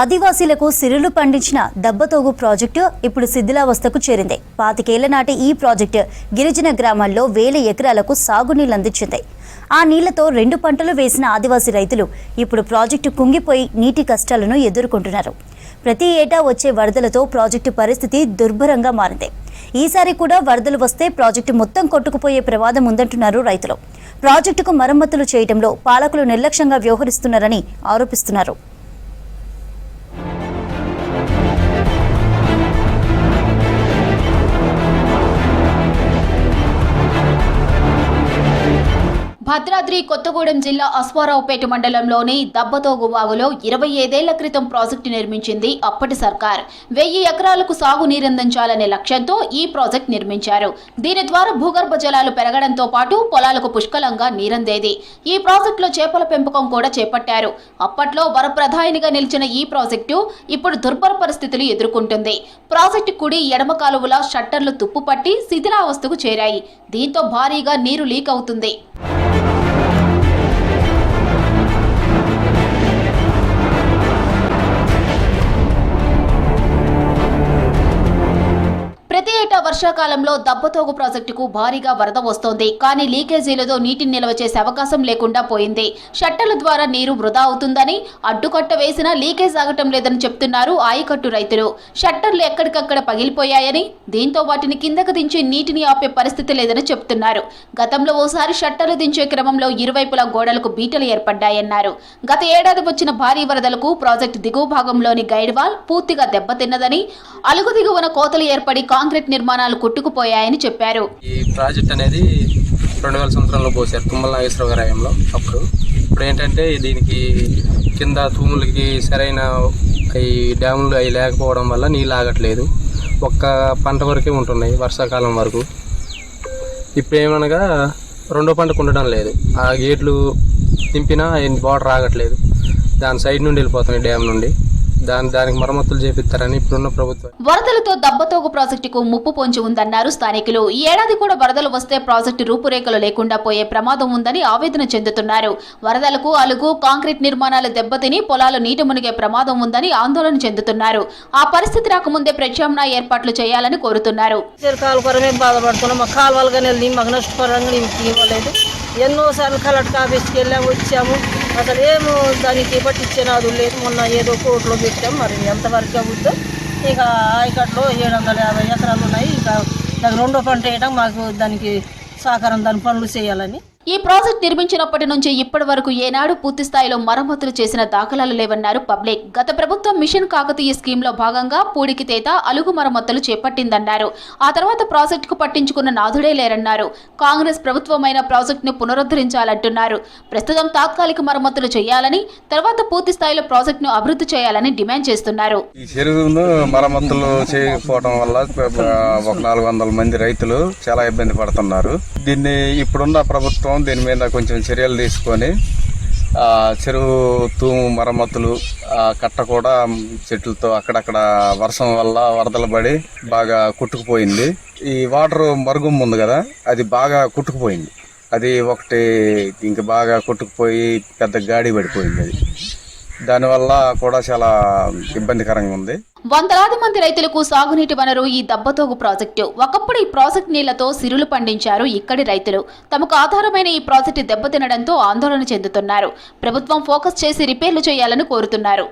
ఆదివాసీలకు సిరులు పండించిన దబ్బతోగు ప్రాజెక్టు ఇప్పుడు శిథిలావస్థకు చేరింది. పాతికేళ్ళ నాటి ఈ ప్రాజెక్టు గిరిజన గ్రామాల్లో వేల ఎకరాలకు సాగునీళ్ళు అందించింది. ఆ నీళ్ళతో రెండు పంటలు వేసిన ఆదివాసీ రైతులు ఇప్పుడు ప్రాజెక్టు కుంగిపోయి నీటి కష్టాలను ఎదుర్కొంటున్నారు. ప్రతి ఏటా వచ్చే వరదలతో ప్రాజెక్టు పరిస్థితి దుర్భరంగా మారింది. ఈసారి కూడా వరదలు వస్తే ప్రాజెక్టు మొత్తం కొట్టుకుపోయే ప్రమాదం ఉందంటున్నారు రైతులు. ప్రాజెక్టుకు మరమ్మతులు చేయడంలో పాలకులు నిర్లక్ష్యంగా వ్యవహరిస్తున్నారని ఆరోపిస్తున్నారు. భద్రాద్రి కొత్తగూడెం జిల్లా అశ్వారావుపేట మండలంలోని దబ్బతోగు వాగులో ఇరవై ఐదేళ్ళ క్రితం ప్రాజెక్టు నిర్మించింది అప్పటి సర్కార్. వెయ్యి ఎకరాలకు సాగు నీరందించాలనే లక్ష్యంతో ఈ ప్రాజెక్ట్ నిర్మించారు. దీని ద్వారా భూగర్భ జలాలు పెరగడంతో పాటు పొలాలకు పుష్కలంగా నీరందేది. ఈ ప్రాజెక్టులో చేపల పెంపకం కూడా చేపట్టారు. అప్పట్లో వరప్రధానిగా నిలిచిన ఈ ప్రాజెక్టు ఇప్పుడు దుర్భర పరిస్థితులు ఎదుర్కొంటుంది. ప్రాజెక్టు కుడి ఎడమ కాలువల షట్టర్లు తుప్పుపట్టి శిథిలావస్థకు చేరాయి. దీంతో భారీగా నీరు లీక్ అవుతుంది. వర్షాకాలంలో దబ్బతోగు ప్రాజెక్టుకు భారీగా వరద వస్తోంది. కానీ లీకేజీలతో నీటిని నిల్వ చేసే అవకాశం లేకుండా పోయింది. షట్టల ద్వారా నీరు వృధా అవుతుందని అడ్డుకట్ట వేసినా లీకేజ్ ఆగటం లేదని చెప్తున్నారు ఆయకట్టు రైతులు. షట్టర్లు ఎక్కడికక్కడ పగిలిపోయాయని దీంతో వాటిని కిందకు దించి నీటిని ఆపే పరిస్థితి లేదని చెప్తున్నారు. గతంలో ఓసారి షట్టర్లు దించే క్రమంలో ఇరువైపులా గోడలకు బీటలు ఏర్పడ్డాయన్నారు. గత ఏడాది వచ్చిన భారీ వరదలకు ప్రాజెక్టు దిగువ భాగంలోని గైడ్వాల్ పూర్తిగా దెబ్బతిన్నదని అలుగు దిగువన కోతలు ఏర్పడి కాంక్రీట్ నిర్మాణాలు కొట్టుకుపోయాయని చెప్పారు. ఈ ప్రాజెక్ట్ అనేది రెండు వేల సంవత్సరంలో పోసారు తుమ్మల నాగేశ్వర గారి హయాంలో అప్పుడు. ఇప్పుడు ఏంటంటే దీనికి కింద తూములకి సరైన ఈ డ్యాములు అవి లేకపోవడం వల్ల నీళ్ళు ఆగట్లేదు. ఒక్క పంట వరకే ఉంటున్నాయి వర్షాకాలం వరకు. ఇప్పుడు ఏమనగా రెండో పంటకు ఉండడం లేదు. ఆ గేట్లు దింపినా వాటర్ ఆగట్లేదు. దాని సైడ్ నుండి వెళ్ళిపోతున్నాయి డ్యామ్ నుండి. దాని దానికి మరమ్మతులు చేపిస్తారని ఇప్పుడున్న ప్రభుత్వం. వరదలతో దబ్బతోగు ప్రాజెక్టుకు ముప్పు పొంచి ఉందన్నారు స్థానికులు. ఈ ఏడాది కూడా వరదలు వస్తే ప్రాజెక్టు రూపురేఖలు లేకుండా పోయే ప్రమాదం ఉందని ఆవేదన చెందుతున్నారు. వరదలకు అలుగు కాంక్రీట్ నిర్మాణాలు దెబ్బతిని పొలాలు నీట మునిగే ప్రమాదం ఉందని ఆందోళన చెందుతున్నారు. ఆ పరిస్థితి రాకముందే ప్రత్యామ్నాయ ఏర్పాట్లు చేయాలని కోరుతున్నారు. కాలువలు ఎన్నోసార్లు కలెక్టర్ ఆఫీస్కి వెళ్ళాము వచ్చాము. అసలు ఏమో దానికి పట్టించేనాదు లేదు. మొన్న ఏదో కోర్టులో పెట్టాము మరి ఎంతవరకు అవుద్దో. ఇక ఆయకట్లో ఏడు వందల యాభై ఎకరాలు ఉన్నాయి. ఇక దానికి రెండో పంట వేయడం మాకు దానికి సహకారం దాని పనులు చేయాలని. ఈ ప్రాజెక్ట్ నిర్మించినప్పటి నుంచి ఇప్పటి వరకు ఏనాడు పూర్తి స్థాయిలో మరమ్మతులు చేసిన దాఖలాలు లేవన్నారు పబ్లిక్. గత ప్రభుత్వం మిషన్ కాకతీయ స్కీమ్లో భాగంగా పూడికి తేత అలుగు మరమ్మతులు చేపట్టిందన్నారు. ఆ తర్వాత ప్రాజెక్టుకు పట్టించుకున్న నాథుడే లేరన్నారు. కాంగ్రెస్ ప్రభుత్వమైన ప్రాజెక్టును పునరుద్ధరించాలంటున్నారు. ప్రస్తుతం తాత్కాలిక మరమ్మతులు చేయాలని తర్వాత పూర్తి స్థాయిలో ప్రాజెక్టును అభివృద్ధి చేయాలని డిమాండ్ చేస్తున్నారు. ఈ చెరువును మరమ్మతులు చేయకపోవడం వల్ల ఒక నాలుగు వందల మంది రైతులు చాలా ఇబ్బంది పడుతున్నారు. దీన్ని ఇప్పుడున్న ప్రభుత్వం దీని మీద కొంచెం చర్యలు తీసుకొని చెరువు తూము మరమ్మతులు ఆ కట్ట కూడా చెట్లతో అక్కడక్కడ వర్షం వల్ల వరదలు పడి బాగా కుట్టుకుపోయింది. ఈ వాటర్ మరుగుం ఉంది కదా అది బాగా కుట్టుకుపోయింది. అది ఒకటి ఇంక బాగా కొట్టుకుపోయి పెద్ద గాడి పడిపోయింది అది. దానివల్ల కూడా చాలా ఇబ్బందికరంగా ఉంది. వందలాది మంది రైతులకు సాగునీటి వనరు ఈ దబ్బతోగు ప్రాజెక్టు. ఒకప్పుడు ఈ ప్రాజెక్ట్ నీళ్ళతో సిరులు పండించారు ఇక్కడి రైతులు. తమకు ఆధారమైన ఈ ప్రాజెక్టు దెబ్బతినడంతో ఆందోళన చెందుతున్నారు. ప్రభుత్వం ఫోకస్ చేసి రిపేర్లు చేయాలని కోరుతున్నారు.